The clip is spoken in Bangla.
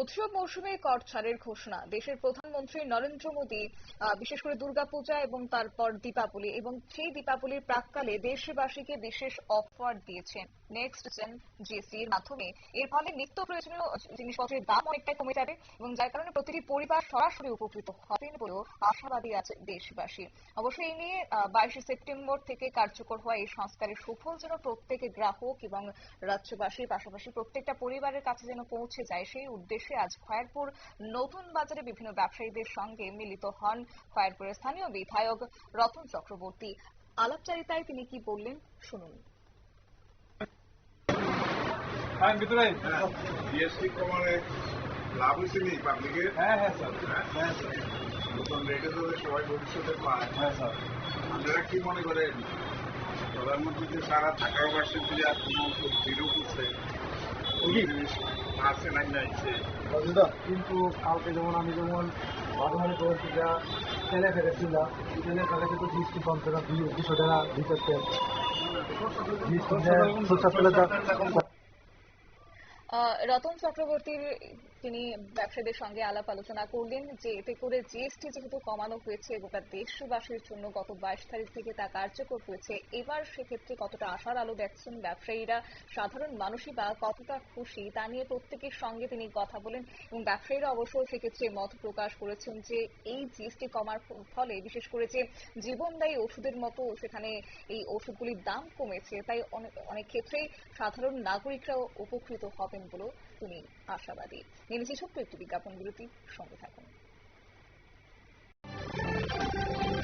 উৎসব মৌসুমে কর ছাড়ের ঘোষণা। দেশের প্রধানমন্ত্রী নরেন্দ্র মোদী বিশেষ করে দুর্গাপূজা এবং তারপর দীপাবলি এবং সেই দীপাবলির প্রাককালে দেশবাসীকে বিশেষ অফার দিয়েছেন। নেক্সট জেন জিএসির মাধ্যমে। এর ফলে নিত্য প্রয়োজনীয় জিনিসপত্রের দাম অনেকটাই কমে যাবে এবং যার কারণে প্রতিটি পরিবার সরাসরি উপকৃত হবেন বলেও আশাবাদী আছে দেশবাসী। অবশ্যই এই নিয়ে বাইশে সেপ্টেম্বর থেকে কার্যকর হওয়া এই সংস্কারের সুফল যেন প্রত্যেক গ্রাহক এবং রাজ্যবাসীর পাশাপাশি প্রত্যেকটা পরিবারের কাছে যেন পৌঁছে যায় সেই উদ্দেশ্যে আজ খয়ারপুর নতুন বাজারে বিভিন্ন ব্যবসায়ীদের সঙ্গে মিলিত হন খয়ারপুরের স্থানীয় বিধায়ক রতন চক্রবর্তী। আলাপচারিতায় তিনি কি বললেন শুনুন। হ্যাঁ জিএসটি কমারে লাভ হয়েছে নি পাবলিকের হ্যাঁ হ্যাঁ স্যার। হ্যাঁ? নতুন রেটে যদি সবাই ভবিষ্যতে পায়। হ্যাঁ স্যার। আপনারা কি মনে করেন? প্রধানমন্ত্রী যে সারা ঢাকা ভার্সিটি আর কোনো জিরো করছে ওই জিনিস কিন্তু কালকে যেমন আমি যেমন বাগানে করেছি যা তেলে ফেলেছিলাম তেলে ফেলে কিন্তু জিএসটি কম টাকা দুশো টাকা ভিতরতে আহ, রতন চক্রবর্তীর তিনি ব্যবসায়ীদের সঙ্গে আলাপ আলোচনা করলেন যে এতে করে জিএসটি যেহেতু কমানো হয়েছে গোটা দেশবাসীর জন্য গত বাইশ তারিখ থেকে তা কার্যকর হয়েছে, এবার সেক্ষেত্রে কতটা আশার আলো দেখছেন ব্যবসায়ীরা? সাধারণ মানুষই বা কতটা খুশি? তা নিয়ে প্রত্যেকের সঙ্গে তিনি কথা বলেন এবং ব্যবসায়ীরা অবশ্য সেক্ষেত্রে মত প্রকাশ করেছেন যে এই জিএসটি কমার ফলে বিশেষ করে যে জীবনদায়ী ওষুধের মতো সেখানে এই ওষুধগুলির দাম কমেছে, তাই অনেক ক্ষেত্রেই সাধারণ নাগরিকরাও উপকৃত হবেন। বলেও তিনি আশাবাদী। নেমেছি ছোট্ট একটি বিজ্ঞাপন বিরতি সঙ্গে থাকুন।